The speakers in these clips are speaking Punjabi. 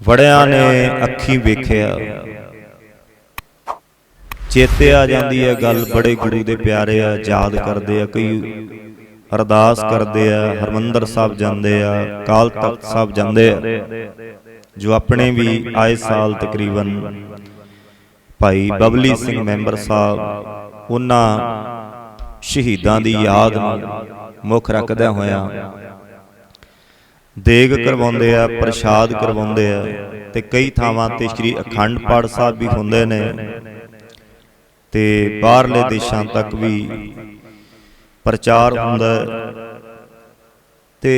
ਵੜਿਆਂ ਨੇ ਅੱਖੀ ਵੇਖਿਆ। ਚੇਤੇ ਆ ਜਾਂਦੀ ਹੈ ਗੱਲ, ਬੜੇ ਗੁਰੂ ਦੇ ਪਿਆਰੇ ਆ, ਯਾਦ ਕਰਦੇ ਆ, ਕਈ ਅਰਦਾਸ ਕਰਦੇ ਆ, ਹਰਮੰਦਰ ਸਾਹਿਬ ਜਾਂਦੇ ਆ ਕਾਲ ਤਖਤ ਸਾਹਿਬ ਜਾਂਦੇ ਆ, ਜੋ ਆਪਣੇ ਵੀ ਆਏ ਸਾਲ ਤਕਰੀਬਨ ਭਾਈ ਬਬਲੀ ਸਿੰਘ ਮੈਂਬਰ ਸਾਹਿਬ, ਉਹਨਾਂ ਸ਼ਹੀਦਾਂ ਦੀ ਯਾਦ ਨੂੰ ਮੁੱਖ ਰੱਖਦਿਆਂ ਹੋਇਆਂ ਦੇਗ ਕਰਵਾਉਂਦੇ ਆ ਪ੍ਰਸ਼ਾਦ ਕਰਵਾਉਂਦੇ ਆ ਤੇ ਕਈ ਥਾਵਾਂ ਤੇ ਸ੍ਰੀ ਅਖੰਡ ਪਾਠ ਸਾਹਿਬ ਵੀ ਹੁੰਦੇ ਨੇ। ਤੇ ਬਾਹਰਲੇ ਦੇਸ਼ਾਂ ਤੱਕ ਵੀ ਪ੍ਰਚਾਰ ਹੁੰਦਾ ਤੇ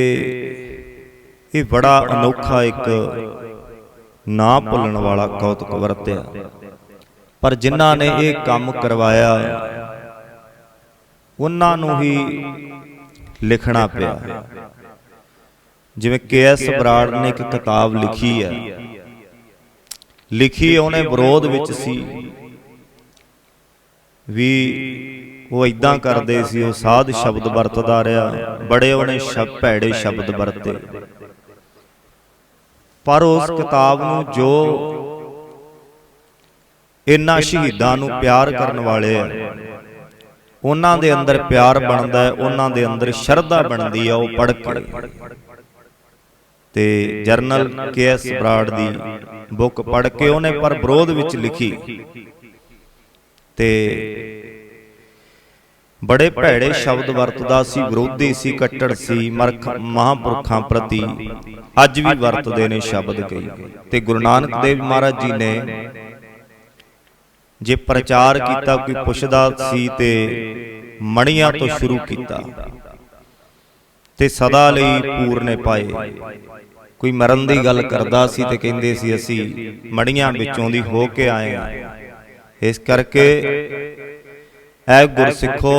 ਇਹ ਬੜਾ ਅਨੋਖਾ ਇੱਕ ਨਾ ਭੁੱਲਣ ਵਾਲਾ ਕੌਤਕ ਵਰਤਿਆ ਪਰ ਜਿਨ੍ਹਾਂ ਨੇ ਇਹ ਕੰਮ ਕਰਵਾਇਆ ਉਹਨਾਂ ਨੂੰ ਹੀ ਲਿਖਣਾ ਪਿਆ। ਜਿਵੇਂ ਕੇ ਐਸ ਬਰਾੜ ਨੇ ਇੱਕ ਕਿਤਾਬ ਲਿਖੀ ਹੈ ਲਿਖੀ ਉਹਨੇ ਵਿਰੋਧ ਵਿੱਚ ਸੀ। ਵੀ ਉਹ ਇਦਾਂ ਕਰਦੇ ਸੀ, ਉਹ ਸਾਧ ਸ਼ਬਦ ਵਰਤਦਾ ਰਿਹਾ, ਬੜੇ ਉਹਨੇ ਸ਼ਬ ਭੈੜੇ ਸ਼ਬਦ ਵਰਤੇ। ਪਰ ਉਸ ਕਿਤਾਬ ਨੂੰ ਜੋ ਇਨ੍ਹਾਂ ਸ਼ਹੀਦਾਂ ਨੂੰ ਪਿਆਰ ਕਰਨ ਵਾਲੇ ਆ, ਉਹਨਾਂ ਦੇ ਅੰਦਰ ਪਿਆਰ ਬਣਦਾ ਹੈ, ਉਹਨਾਂ ਦੇ ਅੰਦਰ ਸ਼ਰਧਾ ਬਣਦੀ ਹੈ ਉਹ ਪੜ੍ਹ ਕੇ। ਤੇ ਜਰਨਲ ਕੇ ਐਸ ਬਰਾੜ ਦੀ ਬੁੱਕ ਪੜ੍ਹ ਕੇ ਉਹਨੇ ਪਰ ਵਿਰੋਧ ਵਿੱਚ ਲਿਖੀ। ਤੇ ਬੜੇ ਭੈੜੇ ਸ਼ਬਦ ਵਰਤਦਾ ਸੀ, ਵਿਰੋਧੀ ਸੀ, ਕੱਟੜ ਸੀ ਮਰਖ ਮਹਾਂਪੁਰਖਾਂ ਪ੍ਰਤੀ। ਅੱਜ ਵੀ ਵਰਤਦੇ ਨੇ ਸ਼ਬਦ ਕਈ। ਤੇ ਗੁਰੂ ਨਾਨਕ ਦੇਵ ਮਹਾਰਾਜ ਜੀ ਨੇ ਜੇ ਪ੍ਰਚਾਰ ਕੀਤਾ, ਕੋਈ ਪੁੱਛਦਾ ਸੀ ਤੇ ਮਣੀਆਂ ਤੋਂ ਸ਼ੁਰੂ ਕੀਤਾ। ਤੇ ਸਦਾ ਲਈ ਪੂਰਨੇ ਪਾਏ। ਕੋਈ ਮਰਨ ਦੀ ਗੱਲ ਕਰਦਾ ਸੀ ਤੇ ਕਹਿੰਦੇ ਸੀ ਅਸੀਂ ਮੜੀਆਂ ਵਿੱਚੋਂ ਦੀ ਹੋ ਕੇ ਆਏ ਆ ਇਸ ਕਰਕੇ ਐ ਗੁਰਸਿੱਖੋ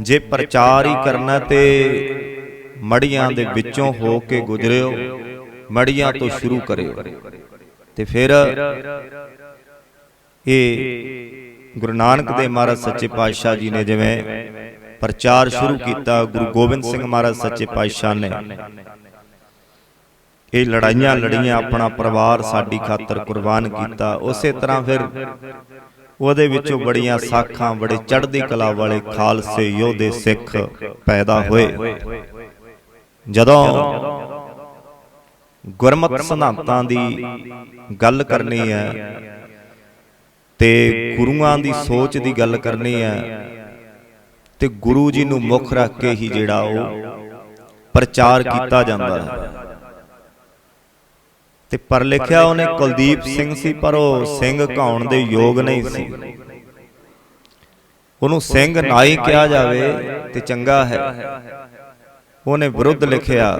ਜੇ ਪ੍ਰਚਾਰ ਹੀ ਕਰਨਾ ਤੇ ਮੜੀਆਂ ਦੇ ਵਿੱਚੋਂ ਹੋ ਕੇ ਗੁਜਰਿਓ ਮੜੀਆਂ ਤੋਂ ਸ਼ੁਰੂ ਕਰਿਓ। ਤੇ ਫਿਰ ਇਹ ਗੁਰੂ ਨਾਨਕ ਦੇਵ ਮਹਾਰਾਜ ਸੱਚੇ ਪਾਤਸ਼ਾਹ ਜੀ ਨੇ ਜਿਵੇਂ ਪ੍ਰਚਾਰ ਸ਼ੁਰੂ ਕੀਤਾ ਗੁਰੂ ਗੋਬਿੰਦ ਸਿੰਘ ਮਹਾਰਾਜ ਸੱਚੇ ਪਾਤਸ਼ਾਹ ਨੇ। ਇਹ ਲੜਾਈਆਂ ਲੜੀਆਂ ਆਪਣਾ ਪਰਿਵਾਰ ਸਾਡੀ ਖਾਤਰ ਕੁਰਬਾਨ ਕੀਤਾ। ਉਸੇ ਤਰ੍ਹਾਂ ਫਿਰ ਉਹਦੇ ਵਿੱਚੋਂ ਬੜੀਆਂ ਸਾਖਾਂ, ਬੜੇ ਚੜ੍ਹਦੀ ਕਲਾ ਵਾਲੇ ਖਾਲਸੇ ਯੋਧੇ ਸਿੱਖ ਪੈਦਾ ਹੋਏ। ਜਦੋਂ ਗੁਰਮਤ ਸਿਧਾਂਤਾਂ ਦੀ ਗੱਲ ਕਰਨੀ ਹੈ ਤੇ ਗੁਰੂਆਂ ਦੀ ਸੋਚ ਦੀ ਗੱਲ ਕਰਨੀ ਹੈ ਤੇ ਗੁਰੂ ਜੀ ਨੂੰ ਮੁੱਖ ਰੱਖ ਕੇ ਹੀ ਜਿਹੜਾ ਉਹ ਪ੍ਰਚਾਰ ਕੀਤਾ ਜਾਂਦਾ ਹੈ। ਤੇ ਪਰ ਲਿਖਿਆ ਉਹਨੇ ਕੁਲਦੀਪ ਸਿੰਘ ਸੀ ਪਰ ਉਹ ਸਿੰਘ ਘਾਉਣ ਦੇ ਯੋਗ ਨਹੀਂ ਸੀ। ਉਹਨੂੰ ਸਿੰਘ ਨਾ ਹੀ ਕਿਹਾ ਜਾਵੇ ਤੇ ਚੰਗਾ ਹੈ। ਉਹਨੇ ਵਿਰੁੱਧ ਲਿਖਿਆ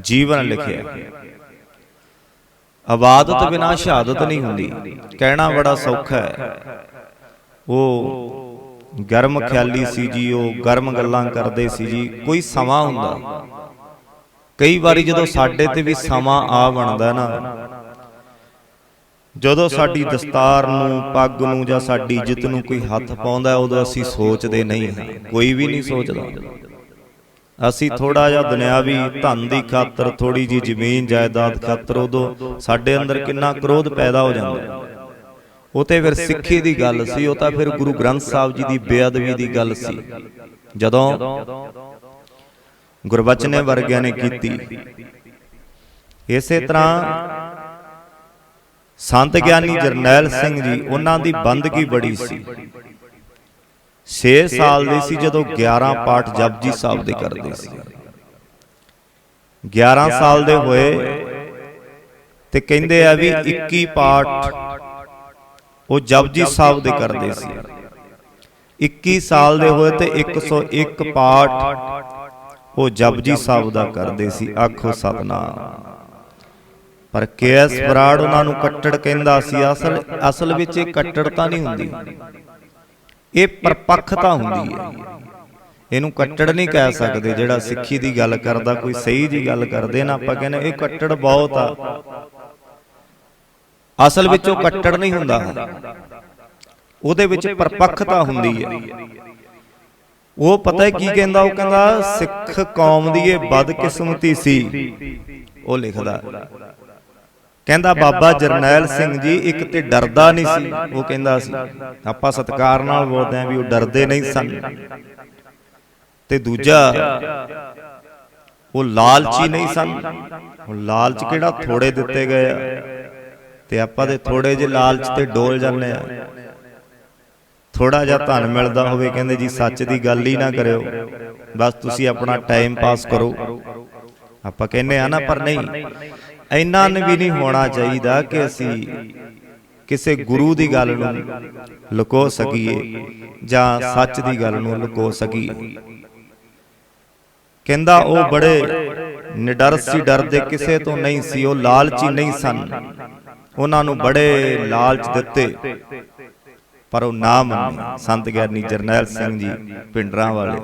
ਜੀਵਨ ਲਿਖਿਆ। ਆਬਾਦਤ ਬਿਨਾ ਸ਼ਹਾਦਤ ਨਹੀਂ ਹੁੰਦੀ। ਕਹਿਣਾ ਬੜਾ ਸੌਖਾ ਹੈ। ਉਹ ਗਰਮ ਖਿਆਲੀ ਸੀ ਜੀ ਉਹ ਗਰਮ ਗੱਲਾਂ ਕਰਦੇ ਸੀ ਜੀ। ਕੋਈ ਸਮਾਂ ਹੁੰਦਾ। ਕਈ ਵਾਰੀ ਜਦੋਂ ਸਾਡੇ ਤੇ ਵੀ ਸਮਾਂ ਆ ਬਣਦਾ ਨਾ ਜਦੋਂ ਸਾਡੀ ਦਸਤਾਰ ਨੂੰ ਪੱਗ ਨੂੰ ਜਾਂ ਸਾਡੀ ਇੱਜ਼ਤ ਨੂੰ ਕੋਈ ਹੱਥ ਪਾਉਂਦਾ ਉਦੋਂ ਅਸੀਂ ਸੋਚਦੇ ਨਹੀਂ ਹਾਂ ਕੋਈ ਵੀ ਨਹੀਂ ਸੋਚਦਾ ਅਸੀਂ ਥੋੜਾ ਜਿਹਾ ਦੁਨਿਆਵੀ ਧਨ ਦੀ ਖਾਤਰ ਥੋੜੀ ਜੀ ਜ਼ਮੀਨ ਜਾਇਦਾਦ ਖਾਤਰ ਉਦੋਂ ਸਾਡੇ ਅੰਦਰ ਕਿੰਨਾ ਕ੍ਰੋਧ ਪੈਦਾ ਹੋ ਜਾਂਦਾ ਉਹ ਤੇ ਫਿਰ ਸਿੱਖੀ ਦੀ ਗੱਲ ਸੀ ਉਹ ਤਾਂ ਫਿਰ ਗੁਰੂ ਗ੍ਰੰਥ ਸਾਹਿਬ ਜੀ ਦੀ ਬੇਅਦਬੀ ਦੀ ਗੱਲ ਸੀ ਜਦੋਂ ਗੁਰਬਚਨੇ ਵਰਗਿਆਂ ਨੇ ਕੀਤੀ। ਇਸੇ ਤਰ੍ਹਾਂ ਸੰਤ ਗਿਆਨੀ ਜਰਨੈਲ ਸਿੰਘ ਜੀ ਉਹਨਾਂ ਦੀ ਬੰਦਗੀ ਬੜੀ ਸੀ। 6 ਸਾਲ ਦੇ ਸੀ ਜਦੋਂ 11 ਪਾਠ ਜਪਜੀ ਸਾਹਿਬ ਦੇ ਕਰਦੇ ਸੀ। 11 ਸਾਲ ਦੇ ਹੋਏ ਤੇ ਕਹਿੰਦੇ ਆ ਵੀ 21 ਪਾਠ ਉਹ ਜਪਜੀ ਸਾਹਿਬ ਦੇ ਕਰਦੇ ਸੀ। 21 ਸਾਲ ਦੇ ਹੋਏ ਤੇ 101 ਪਾਠ ਉਹ ਜਪਜੀ ਸਾਹਿਬ ਦਾ ਕਰਦੇ ਸੀ ਆਖੋ ਸਤਨਾਮ। ਪਰ ਕੇਐਸ ਬਰਾੜ ਉਹਨਾਂ ਨੂੰ ਕੱਟੜ ਕਹਿੰਦਾ ਸੀ ਅਸਲ ਅਸਲ ਵਿੱਚ ਇਹ ਕੱਟੜਤਾ ਨਹੀਂ ਹੁੰਦੀ। ਇਹ ਪਰਪੱਖਤਾ ਹੁੰਦੀ ਹੈ। ਇਹਨੂੰ ਕੱਟੜ ਨਹੀਂ ਕਹਿ ਸਕਦੇ ਜਿਹੜਾ ਸਿੱਖੀ ਦੀ ਗੱਲ ਕਰਦਾ ਕੋਈ ਸਹੀ ਜੀ ਗੱਲ ਕਰਦੇ ਨਾ ਆਪਾਂ ਕਹਿੰਦੇ ਇਹ ਕੱਟੜ ਬਹੁਤ ਆ। ਅਸਲ ਵਿੱਚ ਉਹ ਕੱਟੜ ਨਹੀਂ ਹੁੰਦਾ। ਉਹਦੇ ਵਿੱਚ ਪਰਪੱਖਤਾ ਹੁੰਦੀ ਹੈ। ਉਹ ਪਤਾ ਹੈ ਕੀ ਕਹਿੰਦਾ ਉਹ ਕਹਿੰਦਾ ਸਿੱਖ ਕੌਮ ਦੀ ਇਹ ਬਦਕਿਸਮਤੀ ਸੀ। ਉਹ ਲਿਖਦਾ ਕਹਿੰਦਾ ਬਾਬਾ ਜਰਨੈਲ ਸਿੰਘ ਜੀ ਇੱਕ ਤੇ ਡਰਦਾ ਨਹੀਂ ਸੀ। ਉਹ ਕਹਿੰਦਾ ਸੀ ਆਪਾਂ ਸਤਿਕਾਰ ਨਾਲ ਬੋਲਦੇ ਆਂ ਵੀ ਉਹ ਡਰਦੇ ਨਹੀਂ ਸਨ। ਤੇ ਦੂਜਾ ਉਹ ਲਾਲਚੀ ਨਹੀਂ ਸਨ। ਉਹ ਲਾਲਚ ਕਿਹੜਾ ਥੋੜੇ ਦਿੱਤੇ ਗਏ ਆ? ਤੇ ਆਪਾਂ ਦੇ ਥੋੜੇ ਜਿਹੇ ਲਾਲਚ ਤੇ ਡੋਲ ਜਾਂਦੇ ਆ। ਥੋੜਾ ਜਿਹਾ ਧਨ ਮਿਲਦਾ ਹੋਵੇ ਕਹਿੰਦੇ ਜੀ ਸੱਚ ਦੀ ਗੱਲ ਹੀ ਨਾ ਕਰਿਓ। ਬਸ ਤੁਸੀਂ ਆਪਣਾ ਟਾਈਮ ਪਾਸ ਕਰੋ। ਆਪਾਂ ਕਹਿੰਦੇ ਆ ਨਾ ਪਰ ਨਹੀਂ ਇੰਨਾ ਵੀ ਨਹੀਂ ਹੋਣਾ ਚਾਹੀਦਾ ਕਿ ਅਸੀਂ ਕਿਸੇ ਗੁਰੂ ਦੀ ਗੱਲ ਨੂੰ ਲੁਕੋ ਸਕੀਏ ਜਾਂ ਸੱਚ ਦੀ ਗੱਲ ਨੂੰ ਲੁਕੋ ਸਕੀਏ। ਕਹਿੰਦਾ ਉਹ ਬੜੇ ਨਿਡਰ ਸੀ ਡਰਦੇ ਕਿਸੇ ਤੋਂ ਨਹੀਂ ਸੀ ਉਹ ਲਾਲਚੀ ਨਹੀਂ ਸਨ। ਉਹਨਾਂ ਨੂੰ ਬੜੇ ਲਾਲਚ ਦਿੱਤੇ। ਪਰ ਉਹ ਨਾ ਮੰਨੇ। ਸੰਤ ਗਿਆਨੀ ਜਰਨੈਲ ਸਿੰਘ ਜੀ, ਪਿੰਡਰਾਂ ਵਾਲੇ।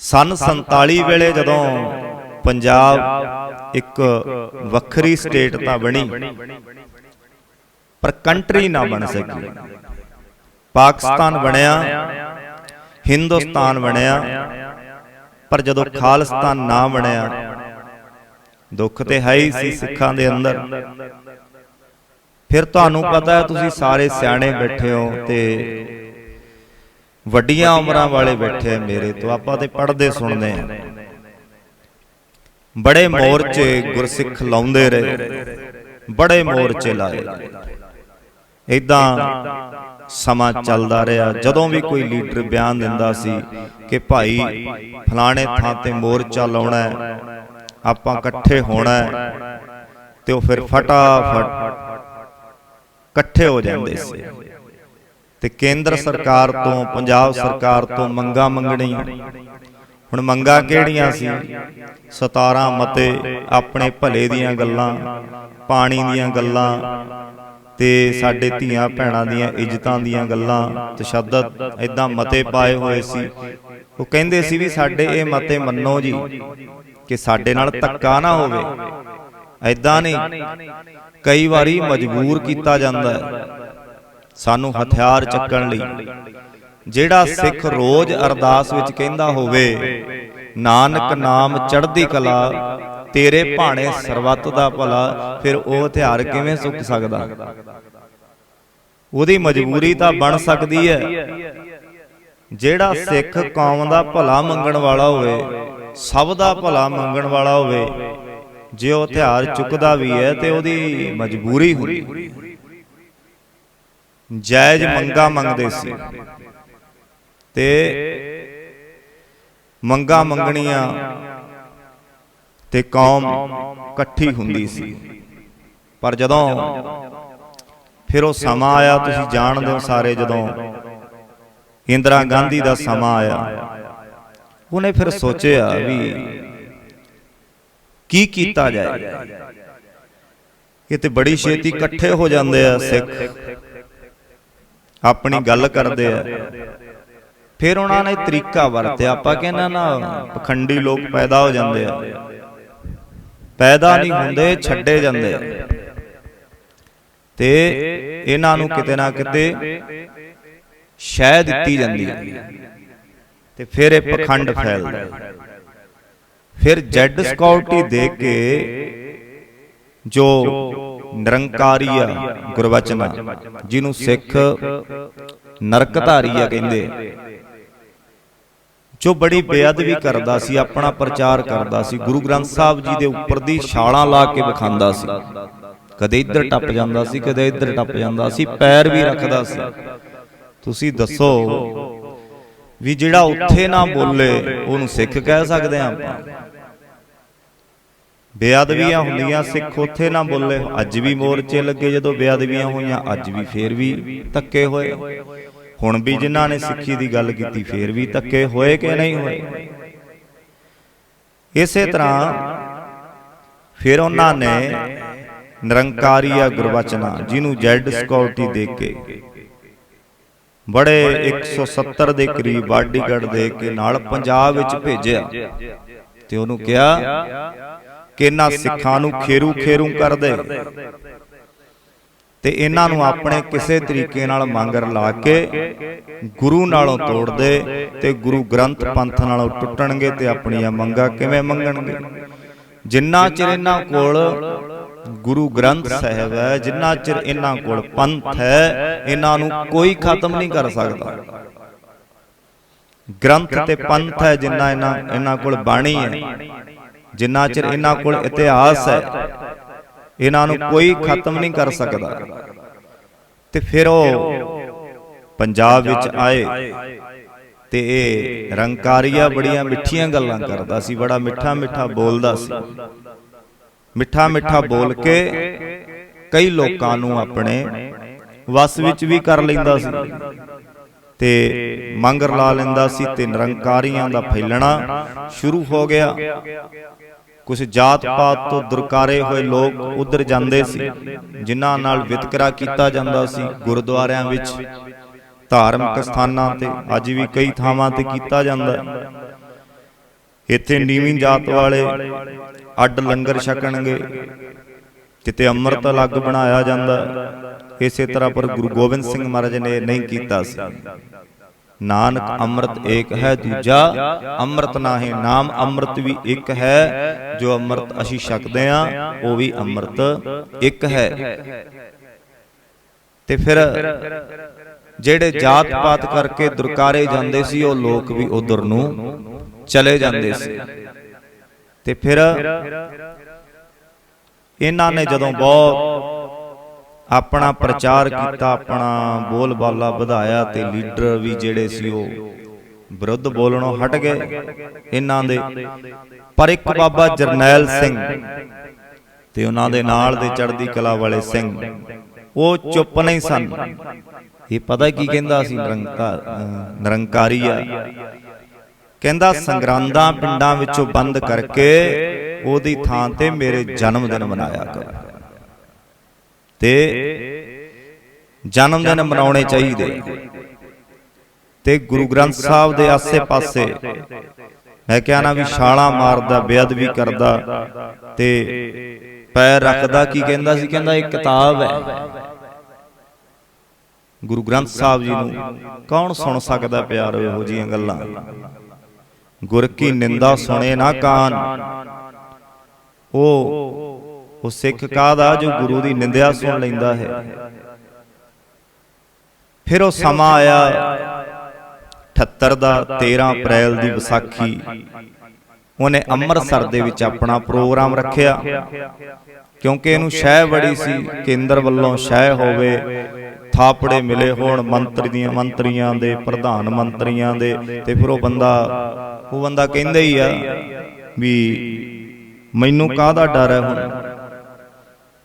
ਸਨ 47 ਵੇਲੇ ਜਦੋਂ ਪੰਜਾਬ ਇੱਕ ਵੱਖਰੀ ਸਟੇਟ ਤਾਂ ਬਣੀ, ਪਰ ਕੰਟਰੀ ਨਾ ਬਣ ਸਕੀ। ਪਾਕਿਸਤਾਨ ਬਣਿਆ, ਹਿੰਦੁਸਤਾਨ ਬਣਿਆ, ਪਰ ਜਦੋਂ ਖਾਲਿਸਤਾਨ ਨਾ ਬਣਿਆ, ਦੁੱਖ ਤੇ ਹੈ ਹੀ ਸੀ ਸਿੱਖਾਂ ਦੇ ਅੰਦਰ। ਫਿਰ ਤੁਹਾਨੂੰ ਪਤਾ ਹੈ ਤੁਸੀਂ ਸਾਰੇ ਸਿਆਣੇ ਬੈਠੇ ਹੋ ਤੇ ਵੱਡੀਆਂ ਉਮਰਾਂ ਵਾਲੇ ਬੈਠੇ ਮੇਰੇ ਤੋਂ। ਆਪਾਂ ਤੇ ਪੜ੍ਹਦੇ ਸੁਣਦੇ ਆ ਬੜੇ ਮੋਰਚੇ ਗੁਰਸਿੱਖ ਲਾਉਂਦੇ ਰਹੇ। ਬੜੇ ਮੋਰਚੇ ਲਾਏ। ਇਦਾਂ ਸਮਾਂ ਚੱਲਦਾ ਰਿਹਾ। ਜਦੋਂ ਵੀ ਕੋਈ ਲੀਡਰ ਬਿਆਨ ਦਿੰਦਾ ਸੀ ਕਿ ਭਾਈ ਫਲਾਣੇ ਥਾਂ ਤੇ ਮੋਰਚਾ ਲਾਉਣਾ ਹੈ। ਆਪਾਂ ਇਕੱਠੇ ਹੋਣਾ ਹੈ। ਤੇ ਉਹ ਫਿਰ ਫਟਾਫਟ ਇਕੱਠੇ ਹੋ ਜਾਂਦੇ ਸੀ। ਤੇ ਕੇਂਦਰ ਸਰਕਾਰ ਤੋਂ ਪੰਜਾਬ ਸਰਕਾਰ ਤੋਂ ਮੰਗਾ ਮੰਗਣੀਆਂ। ਹੁਣ ਮੰਗਾ ਕਿਹੜੀਆਂ ਸੀ? 17 ਮਤੇ ਆਪਣੇ ਭਲੇ ਦੀਆਂ ਗੱਲਾਂ ਪਾਣੀ ਦੀਆਂ ਗੱਲਾਂ ਤੇ ਸਾਡੇ ਧੀਆਂ ਭੈਣਾਂ ਦੀਆਂ ਇੱਜ਼ਤਾਂ ਦੀਆਂ ਗੱਲਾਂ ਤਸ਼ੱਦਦ ਇਦਾਂ ਮਤੇ ਪਾਏ ਹੋਏ ਸੀ। ਉਹ ਕਹਿੰਦੇ ਸੀ ਵੀ ਸਾਡੇ ਇਹ ਮਤੇ ਮੰਨੋ ਜੀ ਕਿ ਸਾਡੇ ਨਾਲ ਧੱਕਾ ਨਾ ਹੋਵੇ। ਐਦਾਂ ਨਹੀਂ। ਕਈ ਵਾਰੀ ਮਜਬੂਰ ਕੀਤਾ ਜਾਂਦਾ ਹੈ। ਸਾਨੂੰ ਹਥਿਆਰ ਚੱਕਣ ਲਈ। ਜਿਹੜਾ ਸਿੱਖ ਰੋਜ਼ ਅਰਦਾਸ ਵਿੱਚ ਕਹਿੰਦਾ ਹੋਵੇ, ਨਾਨਕ ਨਾਮ ਚੜ੍ਹਦੀ ਕਲਾ, ਤੇਰੇ ਭਾਣੇ ਸਰਬੱਤ ਦਾ ਭਲਾ, ਫਿਰ ਉਹ ਹਥਿਆਰ ਕਿਵੇਂ ਸੁੱਕ ਸਕਦਾ? ਉਹਦੀ ਮਜਬੂਰੀ ਤਾਂ ਬਣ ਸਕਦੀ ਹੈ। ਜਿਹੜਾ ਸਿੱਖ ਕੌਮ ਦਾ ਭਲਾ ਮੰਗਣ ਵਾਲਾ ਹੋਵੇ, ਸਭ ਦਾ ਭਲਾ ਮੰਗਣ ਵਾਲਾ ਹੋਵੇ ਜੇ ਉਹ ਹਥਿਆਰ ਚੁੱਕਦਾ ਵੀ ਹੈ ਤੇ ਉਹਦੀ ਮਜਬੂਰੀ ਹੁੰਦੀ ਜਾਇਜ਼ ਮੰਗਾ ਮੰਗਦੇ ਸੀ। ਤੇ ਮੰਗਾ ਮੰਗਣੀਆਂ ਤੇ ਕੌਮ ਇਕੱਠੀ ਹੁੰਦੀ ਸੀ। ਪਰ ਜਦੋਂ ਫਿਰ ਉਹ ਸਮਾਂ ਆਇਆ ਤੁਸੀਂ ਜਾਣਦੇ ਹੋ ਸਾਰੇ ਜਦੋਂ ਇੰਦਰਾ ਗਾਂਧੀ ਦਾ ਸਮਾਂ ਆਇਆ ਉਹਨੇ ਫਿਰ ਸੋਚਿਆ ਵੀ ਕੀ ਕੀਤਾ ਜਾਏ? ਇਹ ਤੇ ਬੜੀ ਛੇਤੀ ਇਕੱਠੇ ਹੋ ਜਾਂਦੇ ਆ ਸਿੱਖ। ਆਪਣੀ ਗੱਲ ਕਰਦੇ ਆ। ਫਿਰ ਉਹਨਾਂ ਨੇ ਤਰੀਕਾ ਵਰਤਿਆ। ਆਪਾਂ ਕਹਿੰਦਾ ਨਾ ਪਖੰਡੀ ਲੋਕ ਪੈਦਾ ਹੋ ਜਾਂਦੇ ਆ। ਪੈਦਾ ਨਹੀਂ ਹੁੰਦੇ ਛੱਡੇ ਜਾਂਦੇ ਆ। ਤੇ ਇਹਨਾਂ ਨੂੰ ਕਿਤੇ ਨਾ ਕਿਤੇ ਸ਼ਹਿ ਦਿੱਤੀ ਜਾਂਦੀ ਹੈ ਤੇ ਫਿਰ ਇਹ ਪਖੰਡ ਫੈਲਦਾ। ਫਿਰ ਜੈਡ ਸਕਿਉਰਟੀ ਦੇ ਕੇ ਜੋ ਨਿਰੰਕਾਰੀ ਆ ਗੁਰਵਚਨ ਜਿਹਨੂੰ ਸਿੱਖ ਨਰਕਧਾਰੀ ਆ ਕਹਿੰਦੇ। ਜੋ ਬੜੀ ਬੇਅਦਬੀ ਕਰਦਾ ਸੀ ਆਪਣਾ ਪ੍ਰਚਾਰ ਕਰਦਾ ਸੀ। ਗੁਰੂ ਗ੍ਰੰਥ ਸਾਹਿਬ ਜੀ ਦੇ ਉੱਪਰ ਦੀ ਛਾਲਾਂ ਲਾ ਕੇ ਵਿਖਾਉਂਦਾ ਸੀ। ਕਦੇ ਇੱਧਰ ਟੱਪ ਜਾਂਦਾ ਸੀ ਕਦੇ ਇੱਧਰ ਟੱਪ ਜਾਂਦਾ ਸੀ। ਪੈਰ ਵੀ ਰੱਖਦਾ ਸੀ। ਤੁਸੀਂ ਦੱਸੋ ਵੀ ਜਿਹੜਾ ਉੱਥੇ ਨਾ ਬੋਲੇ ਉਹਨੂੰ ਸਿੱਖ ਕਹਿ ਸਕਦੇ ਆ ਆਪਾਂ? ਬੇਅਦਬੀਆਂ ਹੁੰਦੀਆਂ ਸਿੱਖ ਉੱਥੇ ਨਾ ਬੋਲੇ। ਅੱਜ ਵੀ ਮੋਰਚੇ ਲੱਗੇ ਜਦੋਂ ਬੇਅਦਬੀਆਂ ਹੋਈਆਂ ਅੱਜ ਵੀ ਫੇਰ ਵੀ ਧੱਕੇ ਹੋਏ। ਹੁਣ ਵੀ ਜਿਨ੍ਹਾਂ ਨੇ ਸਿੱਖੀ ਦੀ ਗੱਲ ਕੀਤੀ ਫੇਰ ਵੀ ਧੱਕੇ ਹੋਏ ਕਿ ਨਹੀਂ ਹੋਏ। ਇਸੇ ਤਰ੍ਹਾਂ ਫਿਰ ਉਹਨਾਂ ਨੇ ਨਿਰੰਕਾਰੀਆ ਗੁਰਵਚਨਾ ਜਿਹਨੂੰ ਜੈਡ ਸਕਿਉਰਟੀ ਦੇ ਕੇ। ਬੜੇ 170 ਦੇ ਕਰੀਬ ਬਾਡੀਗਾਰਡ ਦੇ ਕੇ ਨਾਲ ਪੰਜਾਬ ਵਿੱਚ ਭੇਜਿਆ। ਤੇ ਉਹਨੂੰ ਕਿਹਾ ਕਿ ਇਹਨਾਂ ਸਿੱਖਾਂ ਨੂੰ ਖੇਰੂ ਖੇਰੂ ਕਰ ਦੇ ਤੇ ਇਹਨਾਂ ਨੂੰ ਆਪਣੇ ਕਿਸੇ ਤਰੀਕੇ ਨਾਲ ਮੰਗਰ ਲਾ ਕੇ ਗੁਰੂ ਨਾਲੋਂ ਤੋੜ ਦੇ ਤੇ ਗੁਰੂ ਗ੍ਰੰਥ ਪੰਥ ਨਾਲੋਂ ਟੁੱਟਣਗੇ ਤੇ ਆਪਣੀਆਂ ਮੰਗਾਂ ਕਿਵੇਂ ਮੰਗਣਗੇ? ਜਿੰਨਾ ਚਿਰ ਇਹਨਾਂ ਕੋਲ ਗੁਰੂ ਗ੍ਰੰਥ ਸਾਹਿਬ ਹੈ ਜਿੰਨਾ ਚਿਰ ਇਹਨਾਂ ਕੋਲ ਪੰਥ ਹੈ ਇਹਨਾਂ ਨੂੰ ਕੋਈ ਖਤਮ ਨਹੀਂ ਕਰ ਸਕਦਾ। ਗ੍ਰੰਥ ਤੇ ਪੰਥ ਹੈ ਜਿੰਨਾ ਇਹਨਾਂ ਇਹਨਾਂ ਕੋਲ ਬਾਣੀ ਹੈ। ਜਿੰਨਾ ਚਿਰ ਇਹਨਾਂ ਕੋਲ ਇਤਿਹਾਸ ਹੈ ਇਹਨਾਂ ਨੂੰ ਕੋਈ ਖਤਮ ਨਹੀਂ ਕਰ ਸਕਦਾ। ਤੇ ਫਿਰ ਉਹ ਪੰਜਾਬ ਵਿੱਚ ਆਏ ਤੇ ਇਹ ਰੰਕਾਰੀਆ ਬੜੀਆਂ ਮਿੱਠੀਆਂ ਗੱਲਾਂ ਕਰਦਾ ਸੀ ਬੜਾ ਮਿੱਠਾ ਮਿੱਠਾ ਬੋਲਦਾ ਸੀ। ਮਿੱਠਾ ਮਿੱਠਾ ਬੋਲ ਕੇ ਕਈ ਲੋਕਾਂ ਨੂੰ ਆਪਣੇ ਵਸ ਵਿੱਚ ਵੀ ਕਰ ਲੈਂਦਾ ਸੀ। ਤੇ ਮੰਗਰ ਲਾ ਲੈਂਦਾ ਸੀ ਤੇ ਨਿਰੰਕਾਰੀਆਂ ਦਾ ਫੈਲਣਾ ਸ਼ੁਰੂ ਹੋ ਗਿਆ। ਕੁਝ ਜਾਤ ਪਾਤ ਤੋਂ ਦੁਰਕਾਰੇ ਹੋਏ ਲੋਕ ਉਧਰ ਜਾਂਦੇ ਸੀ ਜਿਨ੍ਹਾਂ ਨਾਲ ਵਿਤਕਰਾ ਕੀਤਾ ਜਾਂਦਾ ਸੀ ਗੁਰਦੁਆਰਿਆਂ ਵਿੱਚ। ਧਾਰਮਿਕ ਸਥਾਨਾਂ ਤੇ ਅੱਜ ਵੀ ਕਈ ਥਾਵਾਂ ਤੇ ਕੀਤਾ ਜਾਂਦਾ। ਹੈ ਇੱਥੇ ਨੀਵੀਂ ਜਾਤ ਵਾਲੇ ਅੱਡ ਲੰਗਰ ਛਕਣਗੇ। ਕਿਤੇ ਅੰਮ੍ਰਿਤ ਅਲੱਗ ਬਣਾਇਆ ਜਾਂਦਾ। ਇਸੇ ਤਰ੍ਹਾਂ ਪਰ ਗੁਰੂ ਗੋਬਿੰਦ ਸਿੰਘ ਮਹਾਰਾਜ ਨੇ ਨਹੀਂ ਕੀਤਾ ਸੀ। ਨਾਨਕ ਅੰਮ੍ਰਿਤ ਏਕ ਹੈ ਦੂਜਾ, ਅੰਮ੍ਰਿਤ ਨਾਹੀ ਨਾਮ, ਅੰਮ੍ਰਿਤ ਵੀ ਇੱਕ ਹੈ, ਜੋ ਅੰਮ੍ਰਿਤ ਅਸੀਂ ਛਕਦੇ ਆ ਉਹ ਵੀ ਅੰਮ੍ਰਿਤ ਇੱਕ ਹੈ। ਤੇ ਫਿਰ ਜਿਹੜੇ ਜਾਤ ਪਾਤ ਕਰਕੇ ਦੁਰਕਾਰੇ ਜਾਂਦੇ ਸੀ, ਉਹ ਲੋਕ ਵੀ ਉਧਰ ਨੂੰ ਚਲੇ ਜਾਂਦੇ ਸੀ। ਤੇ ਫਿਰ ਇਹਨਾਂ ਨੇ ਜਦੋਂ ਬਹੁਤ ਆਪਣਾ ਪ੍ਰਚਾਰ ਕੀਤਾ ਆਪਣਾ ਬੋਲਬਾਲਾ ਵਧਾਇਆ ਤੇ ਲੀਡਰ ਵੀ ਜਿਹੜੇ ਸੀ ਉਹ ਵਿਰੁੱਧ ਬੋਲਣੋਂ ਹਟ ਗਏ। ਇਹਨਾਂ ਦੇ ਪਰ ਇੱਕ ਬਾਬਾ ਜਰਨੈਲ ਸਿੰਘ ਤੇ ਉਹਨਾਂ ਦੇ ਨਾਲ ਦੇ ਚੜ੍ਹਦੀ ਕਲਾ ਵਾਲੇ ਸਿੰਘ। ਉਹ ਚੁੱਪ ਨਹੀਂ ਸਨ। ਇਹ ਪਤਾ ਕੀ ਕਹਿੰਦਾ ਸੀ? ਨਿਰੰਕਾਰ ਨਿਰੰਕਾਰੀ ਆ ਕਹਿੰਦਾ ਸੰਗਰਾਂਦਾਂ ਪਿੰਡਾਂ ਵਿੱਚੋਂ ਬੰਦ ਕਰਕੇ ਉਹਦੀ ਥਾਂ ਤੇ ਮੇਰੇ ਜਨਮ ਦਿਨ ਮਨਾਇਆ ਕਰੋ। ਤੇ ਜਨਮ ਦਿਨ ਮਨਾਉਣੇ ਚਾਹੀਦੇ। ਤੇ ਗੁਰੂ ਗ੍ਰੰਥ ਸਾਹਿਬ ਦੇ ਆਸੇ-ਪਾਸੇ ਮੈਂ ਕਿਹਾ ਨਾ ਵੀ ਛਾਲਾਂ ਮਾਰਦਾ, ਬੇਅਦਬੀ ਕਰਦਾ ਤੇ ਪੈਰ ਰੱਖਦਾ, ਕੀ ਕਹਿੰਦਾ ਸੀ? ਕਹਿੰਦਾ ਇਹ ਕਿਤਾਬ ਹੈ। ਗੁਰੂ ਗ੍ਰੰਥ ਸਾਹਿਬ ਜੀ ਨੂੰ ਕੌਣ ਸੁਣ ਸਕਦਾ ਪਿਆਰੋ ਇਹੋ ਜੀਆਂ ਗੱਲਾਂ? ਗੁਰ ਕੀ ਨਿੰਦਾ ਸੁਣੇ ਨਾ ਕਾਨ। ਉਹ ਉਹ ਸਿੱਖ ਕਾਦਾ ਜੋ ਗੁਰੂ ਦੀ ਨਿੰਦਿਆ ਸੁਣ ਲੈਂਦਾ ਹੈ। ਫਿਰ ਉਹ ਸਮਾਂ ਆਇਆ 78 ਦਾ 13 ਅਪ੍ਰੈਲ ਦੀ ਵਿਸਾਖੀ। ਉਹਨੇ ਅੰਮ੍ਰਿਤਸਰ ਦੇ ਵਿੱਚ ਆਪਣਾ ਪ੍ਰੋਗਰਾਮ ਰੱਖਿਆ, ਕਿਉਂਕਿ ਇਹਨੂੰ ਸ਼ਹਿ ਬੜੀ ਸੀ, ਕੇਂਦਰ ਵੱਲੋਂ ਸ਼ਹਿ ਹੋਵੇ, ਥਾਪੜੇ ਮਿਲੇ ਹੋਣ ਮੰਤਰੀ ਦੀਆਂ ਮੰਤਰੀਆਂ ਦੇ, ਪ੍ਰਧਾਨ ਮੰਤਰੀਆਂ ਦੇ, ਤੇ ਫਿਰ ਉਹ ਬੰਦਾ ਉਹ ਬੰਦਾ ਕਹਿੰਦਾ ਹੀ ਆ ਵੀ ਮੈਨੂੰ ਕਾਹਦਾ ਡਰ ਹੈ ਹੁਣ?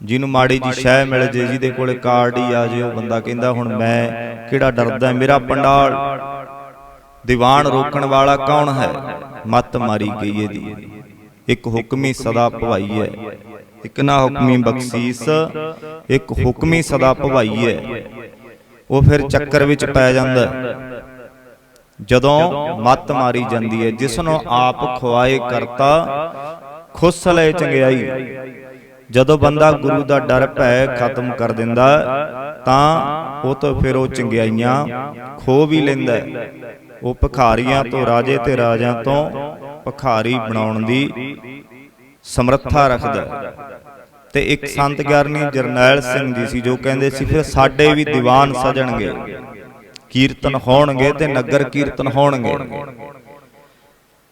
ਜਿਹਨੂੰ ਮਾੜੀ ਜੀ ਸ਼ਹਿ ਮਿਲ ਜੇ ਜਿਹਦੇ ਕੋਲੇ ਕਾਰਡ ਹੀ ਆ ਜੇ ਉਹ ਬੰਦਾ ਕਹਿੰਦਾ ਹੁਣ ਮੈਂ ਕਿਹੜਾ ਡਰਦਾ ਮੇਰਾ ਪੰਡਾਲ। ਦੀਵਾਨ ਰੋਕਣ ਵਾਲਾ ਕੌਣ ਹੈ? ਮੱਤ ਮਾਰੀ ਗਈ ਇਹਦੀ। ਇੱਕ ਹੁਕਮੀ ਸਦਾ ਭਵਾਈ ਹੈ। ਇੱਕ ਨਾ ਹੁਕਮੀ ਬਖਸ਼ੀਸ ਇੱਕ ਹੁਕਮੀ ਸਦਾ ਭਵਾਈ ਹੈ। ਉਹ ਫਿਰ ਚੱਕਰ ਵਿੱਚ ਪੈ ਜਾਂਦਾ। ਜਦੋਂ ਮੱਤ ਮਾਰੀ ਜਾਂਦੀ ਹੈ ਜਿਸ ਨੂੰ ਆਪ ਖਵਾਏ ਕਰਤਾ ਖੁਸ ਲੈ ਚੰਗਿਆਈ। ਜਦੋਂ ਬੰਦਾ ਗੁਰੂ ਦਾ ਡਰ ਭੈ ਖਤਮ ਕਰ ਦਿੰਦਾ ਤਾਂ ਉਹ ਤੋਂ ਫਿਰ ਉਹ ਚੰਗਿਆਈਆਂ ਖੋ ਵੀ ਲੈਂਦਾ। ਉਹ ਭਖਾਰੀਆਂ ਤੋਂ ਰਾਜੇ ਤੇ ਰਾਜਿਆਂ ਤੋਂ ਭਖਾਰੀ ਬਣਾਉਣ ਦੀ ਸਮਰੱਥਾ ਰੱਖਦਾ। ਤੇ ਇੱਕ ਸੰਤ ਗਿਆਨੀ ਜਰਨੈਲ ਸਿੰਘ ਜੀ ਸੀ ਜੋ ਕਹਿੰਦੇ ਸੀ ਫਿਰ ਸਾਡੇ ਵੀ ਦੀਵਾਨ ਸਜਣਗੇ। ਕੀਰਤਨ ਹੋਣਗੇ ਤੇ ਨਗਰ ਕੀਰਤਨ ਹੋਣਗੇ।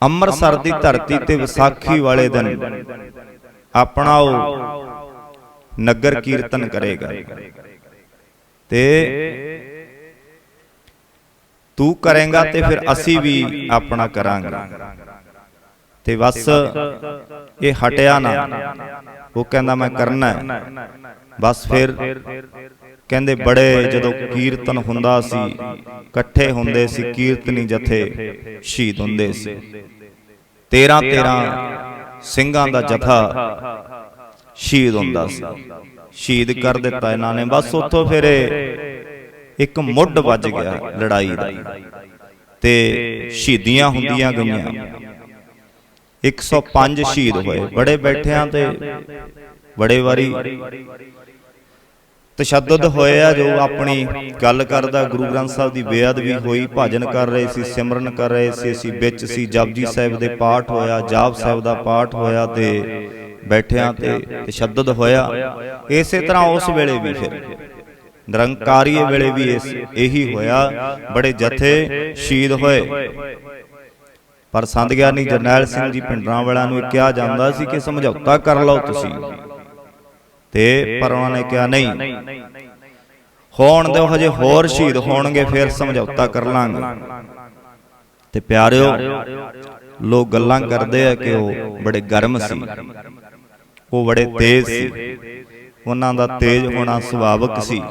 ਅੰਮ੍ਰਿਤਸਰ ਦੀ ਧਰਤੀ ਤੇ ਵਿਸਾਖੀ ਵਾਲੇ ਦਿਨ। ਆਪਣਾ ਉਹ ਨਗਰ ਕੀਰਤਨ ਕਰੇਗਾ। ਤੇ ਤੂੰ ਕਰੇਗਾ ਤੇ ਫਿਰ ਅਸੀਂ ਵੀ ਆਪਣਾ ਕਰਾਂਗੇ। ਤੇ ਬਸ ਇਹ ਹਟਿਆ ਨਾ। ਉਹ ਕਹਿੰਦਾ ਮੈਂ ਕਰਨਾ ਬਸ ਫਿਰ ਕਹਿੰਦੇ ਬੜੇ ਜਦੋਂ ਕੀਰਤਨ ਹੁੰਦਾ ਸੀ ਇਕੱਠੇ ਹੁੰਦੇ ਸੀ ਕੀਰਤਨੀ ਜਥੇ ਸ਼ਹੀਦ ਹੁੰਦੇ ਸੀ। 13 13 ਸਿੰਘਾਂ ਦਾ ਜਥਾ ਸ਼ਹੀਦ ਹੁੰਦਾ ਸੀ। ਸ਼ਹੀਦ ਕਰ ਦਿੱਤਾ ਇਹਨਾਂ ਨੇ। ਬਸ ਉੱਥੋਂ ਫਿਰ ਇੱਕ ਮੁੱਢ ਵੱਜ ਗਿਆ ਲੜਾਈ ਦਾ। ਤੇ ਸ਼ਹੀਦੀਆਂ ਹੁੰਦੀਆਂ ਗਈਆਂ। 105 ਸ਼ਹੀਦ ਹੋਏ। ਬੜੇ ਬੈਠਿਆਂ ਤੇ ਬੜੇ ਵਾਰੀ ਤਸ਼ੱਦਦ ਹੋਇਆ ਜੋ ਆਪਣੀ ਗੱਲ ਕਰਦਾ ਗੁਰੂ ਗ੍ਰੰਥ ਸਾਹਿਬ ਦੀ ਬੇਅਦਬੀ ਹੋਈ ਭਜਨ ਕਰ ਰਹੇ ਸੀ ਸਿਮਰਨ ਕਰ ਰਹੇ ਸੀ ਅਸੀਂ ਵਿੱਚ ਸੀ ਜਪਜੀ ਸਾਹਿਬ ਦੇ ਪਾਠ ਹੋਇਆ ਜਾਪ ਸਾਹਿਬ ਦਾ ਪਾਠ ਹੋਇਆ ਤੇ ਬੈਠਿਆਂ ਤੇ ਤਸ਼ੱਦਦ ਹੋਇਆ। ਇਸੇ ਤਰ੍ਹਾਂ ਉਸ ਵੇਲੇ ਵੀ ਫਿਰ। ਨਿਰੰਕਾਰੀਏ ਵੇਲੇ ਵੀ ਇਸ ਇਹੀ ਹੋਇਆ। ਬੜੇ ਜਥੇ ਸ਼ਹੀਦ ਹੋਏ। ਪਰ ਸੰਤ ਗਿਆਨੀ ਜਰਨੈਲ ਸਿੰਘ ਜੀ ਪਿੰਡਰਾਂ ਵਾਲਿਆਂ ਨੂੰ ਕਿਹਾ ਜਾਂਦਾ ਸੀ ਕਿ ਸਮਝੌਤਾ ਕਰ ਲਓ ਤੁਸੀਂ। ਤੇ ਪਰ ਉਹਨਾਂ ਨੇ ਕਿਹਾ ਨਹੀਂ। ਹੋਣ ਦਿਓ ਹਜੇ ਹੋਰ ਸ਼ਹੀਦ ਹੋਣਗੇ, ਫਿਰ ਸਮਝੌਤਾ ਕਰ ਲਾਂਗੇ। ਤੇ ਪਿਆਰਿਓ, ਲੋਕ ਗੱਲਾਂ ਕਰਦੇ ਆ ਕਿ ਉਹ ਬੜੇ ਗਰਮ ਸੀ। ਉਹ ਬੜੇ ਤੇਜ਼ ਸੀ। ਉਹਨਾਂ ਦਾ ਤੇਜ਼ ਹੋਣਾ ਸੁਭਾਵਿਕ ਸੀ।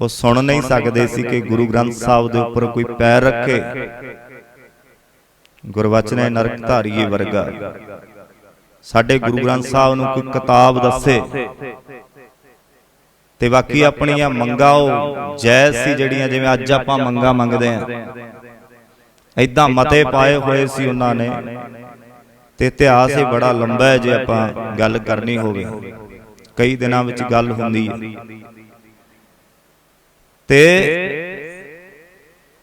ਉਹ ਸੁਣ ਨਹੀਂ ਸਕਦੇ ਸੀ ਕਿ ਗੁਰੂ ਗ੍ਰੰਥ ਸਾਹਿਬ ਦੇ ਉੱਪਰ ਕੋਈ ਪੈਰ ਰੱਖੇ। ਗੁਰਵਚਨੇ ਨਰਕ ਧਾਰੀਏ ਵਰਗਾ। ਸਾਡੇ ਗੁਰੂ ਗ੍ਰੰਥ ਸਾਹਿਬ ਨੂੰ ਕੋਈ ਕਿਤਾਬ ਦੱਸੇ। ਤੇ ਬਾਕੀ ਆਪਣੀਆਂ ਮੰਗਾਂ ਉਹ ਜਾਇਜ਼ ਸੀ ਜਿਹੜੀਆਂ ਜਿਵੇਂ ਅੱਜ ਆਪਾਂ ਮੰਗਾਂ ਮੰਗਦੇ ਆਂ ਐਦਾਂ ਮਤੇ ਪਾਏ ਹੋਏ ਸੀ ਉਹਨਾਂ ਨੇ। ਤੇ ਇਤਿਹਾਸ ਹੀ ਬੜਾ ਲੰਬਾ ਹੈ ਜੇ ਆਪਾਂ ਗੱਲ ਕਰਨੀ ਹੋਵੇ। ਕਈ ਦਿਨਾਂ ਵਿੱਚ ਗੱਲ ਹੁੰਦੀ ਹੈ। ਤੇ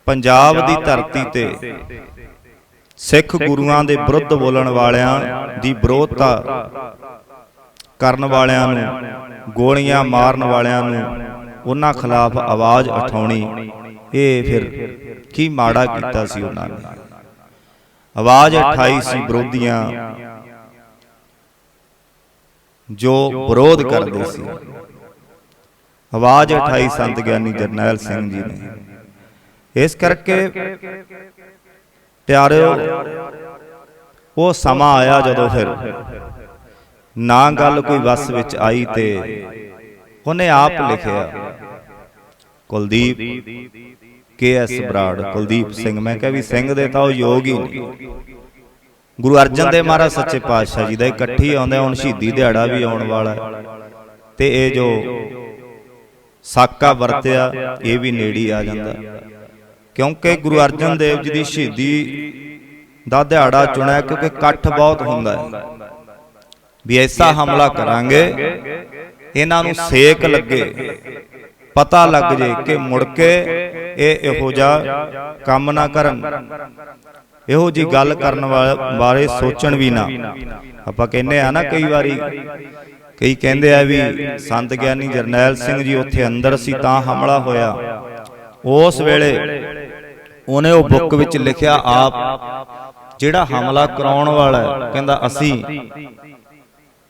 ਪੰਜਾਬ ਦੀ ਧਰਤੀ ਤੇ ਸਿੱਖ ਗੁਰੂਆਂ ਦੇ ਵਿਰੁੱਧ ਬੋਲਣ ਵਾਲਿਆਂ ਦੀ ਵਿਰੋਧਤਾ ਕਰਨ ਵਾਲਿਆਂ ਨੂੰ ਗੋਲੀਆਂ ਮਾਰਨ ਵਾਲਿਆਂ ਨੂੰ ਉਹਨਾਂ ਖਿਲਾਫ ਆਵਾਜ਼ ਉਠਾਉਣੀ। ਇਹ ਫਿਰ ਕੀ ਮਾੜਾ ਕੀਤਾ ਸੀ ਉਹਨਾਂ ਨੇ? ਆਵਾਜ਼ ਉਠਾਈ ਸੀ ਵਿਰੋਧੀਆਂ। ਜੋ ਵਿਰੋਧ ਕਰਦੇ ਸੀ। ਆਵਾਜ਼ ਉਠਾਈ ਸੰਤ ਗਿਆਨੀ ਜਰਨੈਲ ਸਿੰਘ ਜੀ ਨੇ। ਇਸ ਕਰਕੇ ਪਿਆਰਿਓ, ਉਹ ਸਮਾਂ ਆਇਆ ਜਦੋਂ ਫਿਰ ਨਾ ਗੱਲ ਕੋਈ ਵਸ ਵਿੱਚ ਆਈ ਤੇ ਉਹਨੇ ਆਪ ਲਿਖਿਆ, ਕੁਲਦੀਪ ਕੇ ਐਸ ਬਰਾੜ, ਕੁਲਦੀਪ ਸਿੰਘ। ਮੈਂ ਕਿਹਾ ਵੀ ਸਿੰਘ ਦੇ ਤਾਂ ਉਹ ਯੋਗ ਹੀ ਨਹੀਂ। ਗੁਰੂ ਅਰਜਨ ਦੇਵ ਮਹਾਰਾਜ ਸੱਚੇ ਪਾਤਸ਼ਾਹ ਜੀ ਦਾ ਇਕੱਠੀ ਆਉਂਦਾ ਹੁਣ ਸ਼ਹੀਦੀ ਦਿਹਾੜਾ ਵੀ ਆਉਣ ਵਾਲਾ ਤੇ ਇਹ ਜੋ ਸਾਕਾ ਵਰਤਿਆ, ਇਹ ਵੀ ਨੇੜੀ ਆ ਜਾਂਦਾ। ਕਿਉਂਕਿ ਗੁਰੂ ਅਰਜਨ ਦੇਵ ਜੀ ਦੀ ਸ਼ਹੀਦੀ ਦਾ ਦਿਹਾੜਾ ਚੁਣਿਆ ਕਿਉਂਕਿ ਇਕੱਠ ਬਹੁਤ ਹੁੰਦਾ ਹੈ। ਵੀ ਐਸਾ ਹਮਲਾ ਕਰਾਂਗੇ ਇਹਨਾਂ ਨੂੰ ਸੇਕ ਲੱਗੇ। ਪਤਾ ਲੱਗ ਜੇ ਕਿ ਮੁੜ ਕੇ ਇਹ ਇਹੋ ਜਿਹਾ ਕੰਮ ਨਾ ਕਰਨ। ਇਹੋ ਜੀ ਗੱਲ ਕਰਨ ਬਾਰੇ ਸੋਚਣ ਵੀ ਨਾ। ਆਪਾਂ ਕਹਿੰਦੇ ਆ ਨਾ ਕਈ ਵਾਰੀ ਕਈ ਕਹਿੰਦੇ ਆ ਵੀ ਸੰਤ ਗਿਆਨੀ ਜਰਨੈਲ ਸਿੰਘ ਜੀ ਉੱਥੇ ਅੰਦਰ ਸੀ ਤਾਂ ਹਮਲਾ ਹੋਇਆ। ਉਸ ਵੇਲੇ ਉਹਨੇ ਉਹ ਬੁੱਕ ਵਿੱਚ ਲਿਖਿਆ ਆਪ, ਜਿਹੜਾ ਹਮਲਾ ਕਰਾਉਣ ਵਾਲਾ ਕਹਿੰਦਾ, ਅਸੀਂ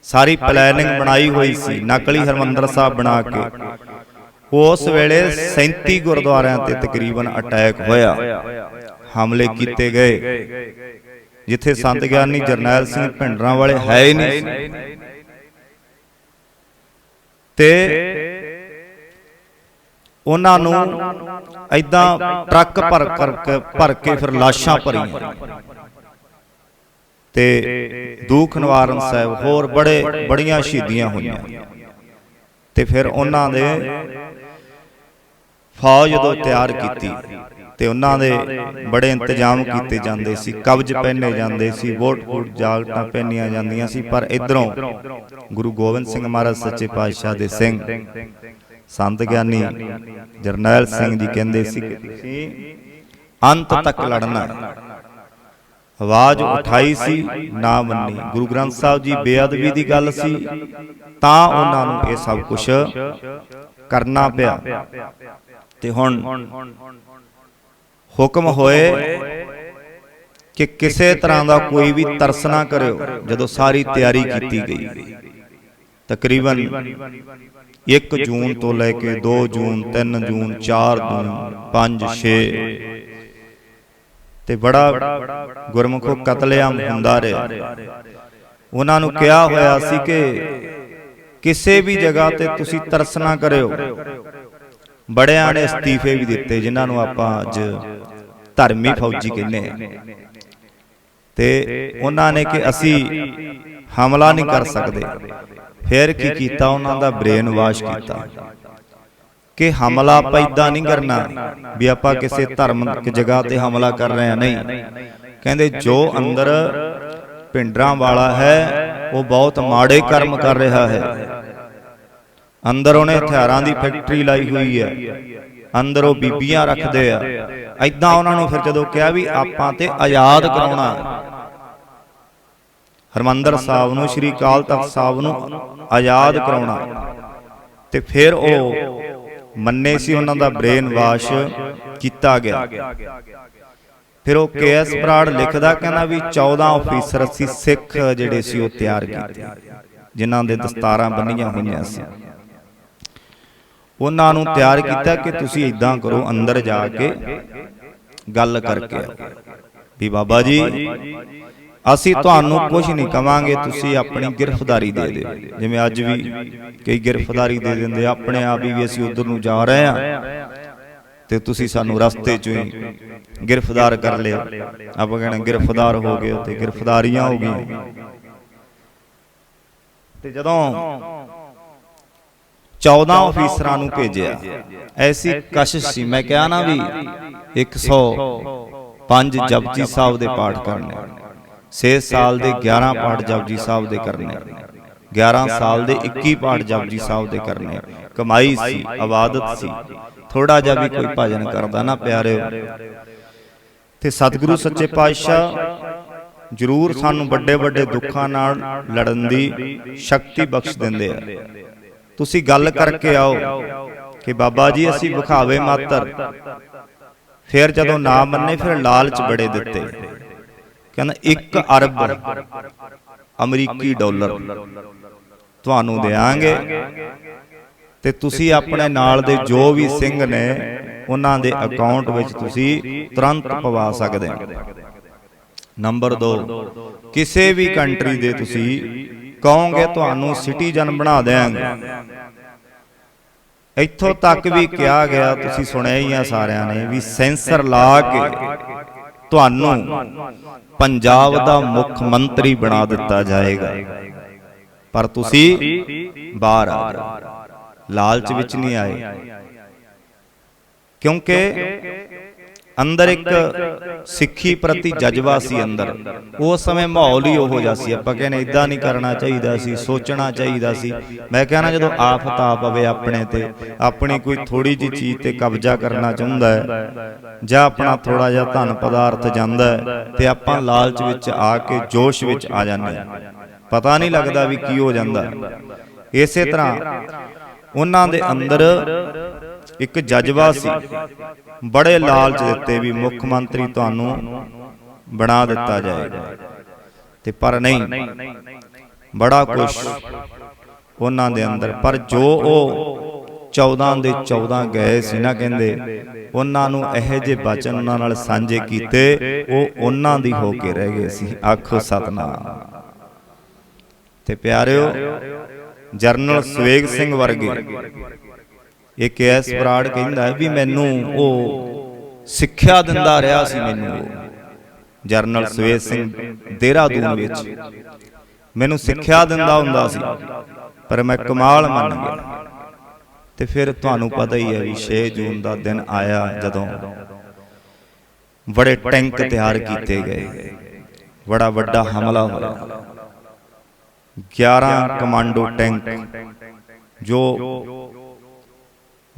ਸਾਰੀ ਪਲੈਨਿੰਗ ਬਣਾਈ ਹੋਈ ਸੀ, ਨਕਲੀ ਹਰਮੰਦਰ ਸਾਹਿਬ ਬਣਾ ਕੇ। ਉਸ ਵੇਲੇ 37 ਗੁਰਦੁਆਰਿਆਂ ਤੇ ਤਕਰੀਬਨ ਅਟੈਕ ਹੋਇਆ। ਹਮਲੇ ਕੀਤੇ ਗਏ। ਜਿੱਥੇ ਸੰਤ ਗਿਆਨੀ ਜਰਨੈਲ ਸਿੰਘ ਭਿੰਡਰਾਂ ਵਾਲੇ ਹੈ ਹੀ ਨਹੀਂ ਤੇ ਉਹਨਾਂ ਨੂੰ ਐਦਾਂ ਟਰੱਕ ਭਰ ਕਰਕੇ ਭਰ ਕੇ ਫਿਰ ਲਾਸ਼ਾਂ ਭਰੀਆਂ। ਤੇ ਦੁੱਖ ਨਿਵਾਰਨ ਸਾਹਿਬ ਹੋਰ ਬੜੇ ਬੜੀਆਂ ਸ਼ਹੀਦੀਆਂ ਹੋਈਆਂ। ਤੇ ਫਿਰ ਉਹਨਾਂ ਦੇ ਫੌਜ ਜਦੋਂ ਤਿਆਰ ਕੀਤੀ ਤੇ ਉਹਨਾਂ ਦੇ ਬੜੇ ਇੰਤਜ਼ਾਮ ਕੀਤੇ ਜਾਂਦੇ ਸੀ। ਕਬਜ਼ ਪਹਿਨੇ ਜਾਂਦੇ ਸੀ। ਵੋਟ ਵੋਟ ਜਾਗਟਾਂ ਪਹਿਨੀਆਂ ਜਾਂਦੀਆਂ ਸੀ। ਪਰ ਇਧਰੋਂ ਗੁਰੂ ਗੋਬਿੰਦ ਸਿੰਘ ਮਹਾਰਾਜ ਸੱਚੇ ਪਾਤਸ਼ਾਹ ਦੇ ਸਿੰਘ। ਸੰਤ ਗਿਆਨੀ ਜਰਨੈਲ ਸਿੰਘ ਜੀ ਕਹਿੰਦੇ ਸੀ ਕਿ ਤੁਸੀਂ ਅੰਤ ਤੱਕ ਲੜਨਾ। ਆਵਾਜ਼ ਉਠਾਈ ਸੀ ਨਾ ਮੰਨੀ। ਗੁਰੂ ਗ੍ਰੰਥ ਸਾਹਿਬ ਜੀ ਬੇਅਦਬੀ ਦੀ ਗੱਲ ਸੀ ਤਾਂ ਉਹਨਾਂ ਨੂੰ ਇਹ ਸਭ ਕੁਝ ਕਰਨਾ ਪਿਆ। ਤੇ ਹੁਣ ਹੁਕਮ ਹੋਏ ਕਿ ਕਿਸੇ ਤਰ੍ਹਾਂ ਦਾ ਕੋਈ ਵੀ ਤਰਸ ਨਾ ਕਰਿਓ। ਜਦੋਂ ਸਾਰੀ ਤਿਆਰੀ ਕੀਤੀ ਗਈ। ਤਕਰੀਬਨ 1 ਜੂਨ ਤੋਂ ਲੈ ਕੇ 2 ਜੂਨ 3 ਜੂਨ 4 ਜੂਨ 5 6 ਤੇ ਬੜਾ ਗੁਰਮੁਖੋ ਕਤਲੇਆਮ ਹੁੰਦਾ ਰਿਹਾ। ਉਹਨਾਂ ਨੂੰ ਕਿਹਾ ਹੋਇਆ ਸੀ ਕਿ ਕਿਸੇ ਵੀ ਜਗ੍ਹਾ ਤੇ ਤੁਸੀਂ ਤਰਸ ਨਾ ਕਰਿਓ। ਬੜਿਆਂ ਨੇ ਅਸਤੀਫੇ ਵੀ ਦਿੱਤੇ, ਜਿਨ੍ਹਾਂ ਨੂੰ ਆਪਾਂ ਅੱਜ ਧਰਮੀ ਫੌਜੀ ਕਹਿੰਦੇ ਆ ਤੇ ਉਹਨਾਂ ਨੇ ਕਿ ਅਸੀਂ ਹਮਲਾ ਨਹੀਂ ਕਰ ਸਕਦੇ। ਫਿਰ ਕੀ ਕੀਤਾ ਉਹਨਾਂ ਦਾ ਬ੍ਰੇਨ ਵਾਸ਼ ਕੀਤਾ? ਕਿ ਹਮਲਾ ਆਪਾਂ ਇਦਾਂ ਨਹੀਂ ਕਰਨਾ ਵੀ ਆਪਾਂ ਕਿਸੇ ਧਰਮਿਕ ਜਗ੍ਹਾ ਤੇ ਹਮਲਾ ਕਰ ਰਹੇ ਆ ਨਹੀਂ। ਕਹਿੰਦੇ ਜੋ ਅੰਦਰ ਪਿੰਡਰਾਂ ਵਾਲਾ ਹੈ ਉਹ ਬਹੁਤ ਮਾੜੇ ਕਰਮ ਕਰ ਰਿਹਾ ਹੈ। ਅੰਦਰ ਉਹਨੇ ਹਥਿਆਰਾਂ ਦੀ ਫੈਕਟਰੀ ਲਾਈ ਹੋਈ ਹੈ। ਅੰਦਰ ਉਹ ਬੀਬੀਆਂ ਰੱਖਦੇ ਆ। ਐਦਾਂ ਉਹਨਾਂ ਨੂੰ ਫਿਰ ਜਦੋਂ ਕਿਹਾ ਵੀ ਆਪਾਂ ਤੇ ਆਜ਼ਾਦ ਕਰਾਉਣਾ ਹਰਮੰਦਰ ਸਾਹਿਬ ਨੂੰ, ਸ੍ਰੀ ਅਕਾਲ ਤਖਤ ਸਾਹਿਬ ਨੂੰ ਆਜ਼ਾਦ ਕਰਾਉਣਾ। ਤੇ ਫਿਰ ਉਹ ਮੰਨੇ ਸੀ ਉਹਨਾਂ ਦਾ ਬ੍ਰੇਨ ਵਾਸ਼ ਕੀਤਾ ਗਿਆ। ਫਿਰ ਉਹ ਕੇਐਸ ਬਰਾੜ ਲਿਖਦਾ ਕਹਿੰਦਾ ਵੀ 14 ਅਫੀਸਰ ਸੀ ਸਿੱਖ ਜਿਹੜੇ ਸੀ ਉਹ ਤਿਆਰ ਕੀਤੇ, ਜਿਨ੍ਹਾਂ ਦੇ ਦਸਤਾਰਾਂ ਬੰਨੀਆਂ ਹੋਈਆਂ ਸੀ। ਉਹਨਾਂ ਨੂੰ ਤਿਆਰ ਕੀਤਾ ਕਿ ਤੁਸੀਂ ਇਦਾਂ ਕਰੋ, ਅੰਦਰ ਜਾ ਕੇ ਗੱਲ ਕਰਕੇ ਵੀ ਬਾਬਾ ਜੀ ਅਸੀਂ ਤੁਹਾਨੂੰ ਕੁਝ ਨਹੀਂ ਕਵਾਂਗੇ ਤੁਸੀਂ ਆਪਣੀ ਗ੍ਰਿਫਤਾਰੀ ਦੇ ਦਿਓ। ਜਿਵੇਂ ਅੱਜ ਵੀ ਕਈ ਗ੍ਰਿਫਤਾਰੀ ਦੇ ਦਿੰਦੇ ਆਪਣੇ ਆਪ ਹੀ ਵੀ ਅਸੀਂ ਉਧਰ ਨੂੰ ਜਾ ਰਹੇ ਆ ਤੇ ਤੁਸੀਂ ਸਾਨੂੰ ਰਸਤੇ ਚੋਂ ਹੀ ਗ੍ਰਿਫਤਾਰ ਕਰ ਲਿਆ। ਆਪਾਂ ਕਹਿੰਦੇ ਗ੍ਰਿਫਤਾਰ ਹੋ ਗਏ ਤੇ ਗ੍ਰਿਫਤਾਰੀਆਂ ਹੋ ਗਈਆਂ। ਤੇ ਜਦੋਂ 14 ਅਫੀਸਰਾਂ ਨੂੰ ਭੇਜਿਆ ਐਸੀ ਕਸ਼ਿਸ਼ ਸੀ ਮੈਂ ਕਿਹਾ ਨਾ ਵੀ 105 ਜਪਜੀ ਸਾਹਿਬ ਦੇ ਪਾਠ ਕਰਨੇ 6 ਸਾਲ ਦੇ 11 ਪਾਠ ਜਪਜੀ ਸਾਹਿਬ ਦੇ ਕਰਨੇ। 11 ਸਾਲ ਦੇ 21 ਪਾਠ ਜਪਜੀ ਸਾਹਿਬ ਦੇ ਕਰਨੇ। ਕਮਾਈ ਸੀ ਆਬਾਦਤ ਸੀ ਥੋੜਾ ਜਿਹਾ ਵੀ ਕੋਈ ਭਜਨ ਕਰਦਾ ਨਾ ਪਿਆਰਿਓ। ਤੇ ਸਤਿਗੁਰੂ ਸੱਚੇ ਪਾਤਸ਼ਾਹ ਜ਼ਰੂਰ ਸਾਨੂੰ ਵੱਡੇ ਵੱਡੇ ਦੁੱਖਾਂ ਨਾਲ ਲੜਨ ਦੀ ਸ਼ਕਤੀ ਬਖਸ਼ ਦਿੰਦੇ ਆ। ਤੁਸੀਂ ਗੱਲ ਕਰਕੇ ਆਓ ਕਿ ਬਾਬਾ ਜੀ ਅਸੀਂ ਵਿਖਾਵੇ ਮਾਤਰ। ਫਿਰ ਜਦੋਂ ਨਾ ਮੰਨੇ ਫਿਰ ਲਾਲਚ ਬੜੇ ਦਿੱਤੇ। ਕਹਿੰਦਾ 1 ਅਰਬ ਅਮਰੀਕੀ ਡਾਲਰ। ਤੁਹਾਨੂੰ ਦੇਾਂਗੇ ਤੇ ਤੁਸੀਂ ਆਪਣੇ ਨਾਲ ਦੇ ਜੋ ਵੀ ਸਿੰਘ ਨੇ ਉਹਨਾਂ ਦੇ ਅਕਾਊਂਟ ਵਿੱਚ ਤੁਸੀਂ ਤੁਰੰਤ ਪਵਾ ਸਕਦੇ ਹੋ। ਨੰਬਰ 2 ਕਿਸੇ ਵੀ ਕੰਟਰੀ ਦੇ ਤੁਸੀਂ ਕਹੋਗੇ ਤੁਹਾਨੂੰ ਸਿਟੀਜ਼ਨ ਬਣਾ ਦੇਾਂਗੇ ਇੱਥੋਂ ਤੱਕ ਵੀ ਕਿਹਾ ਗਿਆ ਤੁਸੀਂ ਸੁਣਿਆ ਹੀ ਆ ਸਾਰਿਆਂ ਨੇ ਵੀ ਸੈਂਸਰ ਲਾ ਕੇ ਤੁਹਾਨੂੰ ਪੰਜਾਬ ਦਾ ਮੁੱਖ ਮੰਤਰੀ ਬਣਾ ਦਿੱਤਾ ਜਾਏਗਾ। ਪਰ ਤੁਸੀਂ ਬਾਹਰ ਆ ਲਾਲਚ ਵਿੱਚ ਨਹੀਂ ਆਏ। ਕਿਉਂਕਿ ਅੰਦਰ ਇੱਕ ਸਿੱਖੀ ਪ੍ਰਤੀ ਜਜ਼ਬਾ ਸੀ ਅੰਦਰ। ਉਸ ਸਮੇਂ ਮਾਹੌਲ ਹੀ ਉਹੋ ਜਿਹਾ ਸੀ। ਆਪਾਂ ਕਹਿੰਦੇ ਇਦਾਂ ਨਹੀਂ ਕਰਨਾ ਚਾਹੀਦਾ ਸੀ ਸੋਚਣਾ ਚਾਹੀਦਾ ਸੀ। ਮੈਂ ਕਹਿੰਦਾ ਜਦੋਂ ਆਫਤ ਆ ਪਵੇ ਆਪਣੇ ਤੇ ਆਪਣੀ ਕੋਈ ਥੋੜੀ ਜੀ ਚੀਜ਼ ਤੇ ਕਬਜ਼ਾ ਕਰਨਾ ਚਾਹੁੰਦਾ ਹੈ ਜਾਂ ਆਪਣਾ ਥੋੜਾ ਜਿਹਾ ਧਨ ਪਦਾਰਥ ਜਾਂਦਾ ਹੈ ਤੇ ਆਪਾਂ ਲਾਲਚ ਵਿੱਚ ਆ ਕੇ ਜੋਸ਼ ਵਿੱਚ ਆ ਜਾਂਦੇ ਪਤਾ ਨਹੀਂ ਲੱਗਦਾ ਵੀ ਕੀ ਹੋ ਜਾਂਦਾ। ਇਸੇ ਤਰ੍ਹਾਂ ਉਹਨਾਂ ਦੇ ਅੰਦਰ ਇੱਕ ਜਜ਼ਬਾ ਸੀ। ਬੜੇ ਲਾਲਚ ਦਿੱਤੇ ਵੀ ਮੁੱਖ ਮੰਤਰੀ ਤੁਹਾਨੂੰ ਬਣਾ ਦਿੱਤਾ ਜਾਏਗਾ। ਤੇ ਪਰ ਨਹੀਂ, ਬੜਾ ਕੁਝ ਉਹਨਾਂ ਦੇ ਅੰਦਰ। ਪਰ ਜੋ ਉਹ 14 ਦੇ 14 ਗਏ ਸੀ ਨਾ ਕਹਿੰਦੇ, ਉਹਨਾਂ ਨੂੰ ਇਹ ਜਿਹੇ ਬਚਨ ਉਹਨਾਂ ਨਾਲ ਸਾਂਝੇ ਕੀਤੇ, ਉਹ ਉਹਨਾਂ ਦੀ ਹੋ ਕੇ ਰਹਿ ਗਏ ਸੀ। ਆਖੋ ਸਤਨਾਮ। ਤੇ ਪਿਆਰਿਓ, ਜਰਨਲ ਸਵੇਗ ਸਿੰਘ ਵਰਗੇ ਇੱਕ ਐਸ ਬਰਾੜ ਕਹਿੰਦਾ ਹੈ ਵੀ ਮੈਨੂੰ ਉਹ ਸਿੱਖਿਆ ਦਿੰਦਾ ਰਿਹਾ ਸੀ ਮੈਨੂੰ ਉਹ। ਜਰਨਲ ਸਵੇਗ ਸਿੰਘ ਦੇਹਰਾਦੂਨ ਵਿੱਚ। ਮੈਨੂੰ ਸਿੱਖਿਆ ਦਿੰਦਾ ਹੁੰਦਾ ਸੀ, ਪਰ ਮੈਂ ਕਮਾਲ ਮੰਨ ਗਿਆ। ਤੇ ਫਿਰ ਤੁਹਾਨੂੰ ਪਤਾ ਹੀ ਹੈ ਵੀ 6 ਜੂਨ ਦਾ ਦਿਨ ਆਇਆ ਜਦੋਂ ਬੜੇ ਟੈਂਕ ਤਿਆਰ ਕੀਤੇ ਗਏ। ਬੜਾ ਵੱਡਾ ਹਮਲਾ ਹੋਇਆ। 11 ਕਮਾਂਡੋ ਟੈਂਕ ਜੋ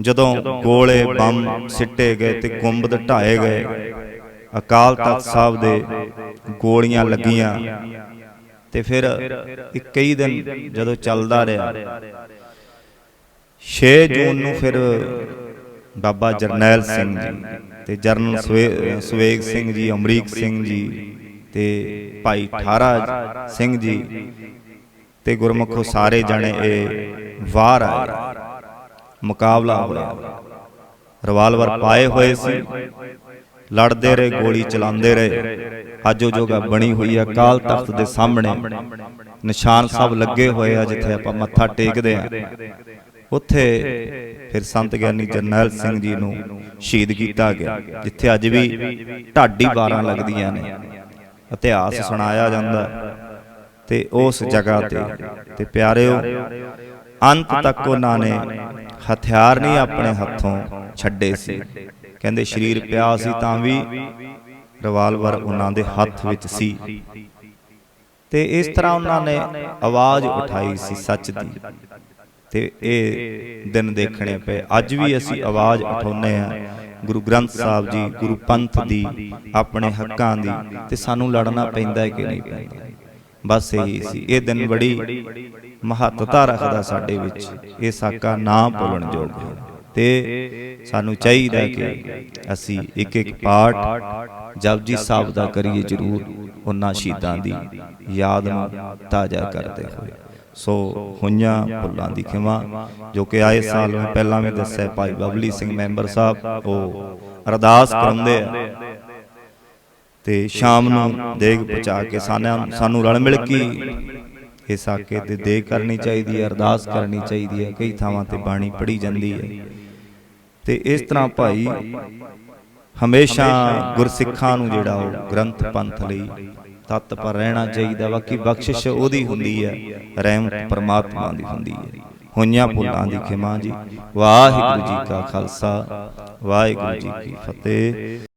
ਜਦੋਂ ਗੋਲੇ ਬੰਮ ਸਿੱਟੇ ਗਏ ਤੇ ਗੁੰਬਦ ਢਾਏ ਗਏ। ਅਕਾਲ ਤਖਤ ਸਾਹਿਬ ਦੇ ਗੋਲੀਆਂ ਲੱਗੀਆਂ। ਤੇ ਫਿਰ ਇੱਕ ਕਈ ਦਿਨ ਜਦੋਂ ਚੱਲਦਾ ਰਿਹਾ। 6 ਜੂਨ ਨੂੰ ਫਿਰ ਬਾਬਾ ਜਰਨੈਲ ਸਿੰਘ ਜੀ ਤੇ ਜਰਨਲ ਸਵੇ- ਸਵੇਗ ਸਿੰਘ ਜੀ ਅਮਰੀਕ ਸਿੰਘ ਜੀ ਤੇ ਭਾਈ ਠਾਰਾ ਸਿੰਘ ਜੀ ਤੇ ਗੁਰਮੁਖੋ ਸਾਰੇ ਜਣੇ ਇਹ ਵਾਰ ਆਏ। ਮੁਕਾਬਲਾ ਹੋਇਆ। ਰਿਵਾਲਵਰ ਪਾਏ ਹੋਏ ਸੀ। ਲੜਦੇ ਰਹੇ, ਗੋਲੀ ਚਲਾਉਂਦੇ ਰਹੇ। ਅੱਜ ਉਹ ਜੋਗਾ ਬਣੀ ਹੋਈ ਹੈ, ਕਾਲ ਤਖਤ ਦੇ ਸਾਹਮਣੇ। ਨਿਸ਼ਾਨ ਸਭ ਲੱਗੇ ਹੋਏ ਆ, ਜਿੱਥੇ ਆਪਾਂ ਮੱਥਾ ਟੇਕਦੇ ਆ। ਉੱਥੇ ਫਿਰ ਸੰਤ ਗਿਆਨੀ ਜਰਨੈਲ ਸਿੰਘ ਜੀ ਨੂੰ ਸ਼ਹੀਦ ਕੀਤਾ ਗਿਆ, ਜਿੱਥੇ ਅੱਜ ਵੀ ਢਾਡੀ ਬਾਰਾਂ ਲੱਗਦੀਆਂ ਨੇ। ਇਤਿਹਾਸ ਸੁਣਾਇਆ ਜਾਂਦਾ ਤੇ ਉਸ ਜਗ੍ਹਾ ਤੇ ਤੇ ਪਿਆਰਿਓ, ਅੰਤ ਤੱਕ ਉਹਨਾਂ ਨੇ ਹਥਿਆਰ ਨਹੀਂ ਆਪਣੇ ਹੱਥੋਂ ਛੱਡੇ ਸੀ। ਕਹਿੰਦੇ ਸਰੀਰ ਪਿਆ ਸੀ ਤਾਂ ਵੀ ਰਿਵਾਲਵਰ ਉਹਨਾਂ ਦੇ ਹੱਥ ਵਿੱਚ ਸੀ। ਤੇ ਇਸ ਤਰ੍ਹਾਂ ਉਹਨਾਂ ਨੇ ਆਵਾਜ਼ ਉਠਾਈ ਸੀ ਸੱਚ ਦੀ। ਤੇ ਇਹ ਦਿਨ ਦੇਖਣੇ ਪਏ। ਅੱਜ ਵੀ ਅਸੀਂ ਆਵਾਜ਼ ਉਠਾਉਨੇ ਆ ਗੁਰੂ ਗ੍ਰੰਥ ਸਾਹਿਬ ਜੀ ਗੁਰੂ ਪੰਥ ਦੀ ਆਪਣੇ ਹੱਕਾਂ ਦੀ ਤੇ ਸਾਨੂੰ ਲੜਨਾ ਪੈਂਦਾ ਹੈ ਕਿ ਨਹੀਂ ਪੈਂਦਾ। ਬਸ ਇਹੀ ਸੀ। ਇਹ ਦਿਨ ਬੜੀ ਮਹੱਤਤਾ ਰੱਖਦਾ ਸਾਡੇ ਵਿੱਚ। ਇਹ ਸਾਕਾ ਨਾ ਭੁੱਲਣ ਯੋਗ ਹੈ। ਤੇ ਸਾਨੂੰ ਚਾਹੀਦਾ ਕਿ ਅਸੀਂ ਇੱਕ ਇੱਕ ਪਾਠ ਜਪਜੀ ਸਾਹਿਬ ਦਾ ਕਰੀਏ ਜ਼ਰੂਰ ਉਹਨਾਂ ਸ਼ਹੀਦਾਂ ਦੀ ਯਾਦ ਨੂੰ ਤਾਜ਼ਾ ਕਰਦੇ ਹੋਏ। ਸੋ ਹੋਈਆਂ ਭੁੱਲਾਂ ਦੀ ਖਿਮਾ ਜੋ ਕਿ ਆਏ ਸਾਲ ਮੈਂ ਪਹਿਲਾਂ ਵੀ ਦੱਸਿਆ ਭਾਈ ਬਬਲੀ ਸਿੰਘ ਮੈਂਬਰ ਸਾਹਿਬ ਉਹ ਅਰਦਾਸ ਕਰਾਉਂਦੇ ਆ। ਤੇ ਸ਼ਾਮ ਨੂੰ ਦੇਗ ਪਹੁੰਚਾ ਕੇ ਸਾਨੂੰ ਸਾਨੂੰ ਰਲ ਮਿਲ ਕੇ ਇਹ ਸਾਕੇ ਤੇ ਦੇਗ ਕਰਨੀ ਚਾਹੀਦੀ ਹੈ ਅਰਦਾਸ ਕਰਨੀ ਚਾਹੀਦੀ ਹੈ ਕਈ ਥਾਵਾਂ ਤੇ ਬਾਣੀ ਪੜੀ ਜਾਂਦੀ ਹੈ। ਤੇ ਇਸ ਤਰ੍ਹਾਂ ਭਾਈ ਹਮੇਸ਼ਾ ਗੁਰਸਿੱਖਾਂ ਨੂੰ ਜਿਹੜਾ ਉਹ ਗ੍ਰੰਥ ਪੰਥ ਲਈ ਤਤ ਪਰ ਰਹਿਣਾ ਚਾਹੀਦਾ ਵਾ ਕਿ ਬਖਸ਼ਿਸ਼ ਉਹਦੀ ਹੁੰਦੀ ਹੈ ਰਹਿਮਤ ਪਰਮਾਤਮਾ ਦੀ ਹੁੰਦੀ ਹੈ। ਹੋਈਆਂ ਭੁੱਲਾਂ ਦੀ ਖਿਮਾ ਜੀ। ਵਾਹਿਗੁਰੂ ਜੀ ਕਾ ਖਾਲਸਾ। ਵਾਹਿਗੁਰੂ ਜੀ ਕੀ ਫਤਿਹ।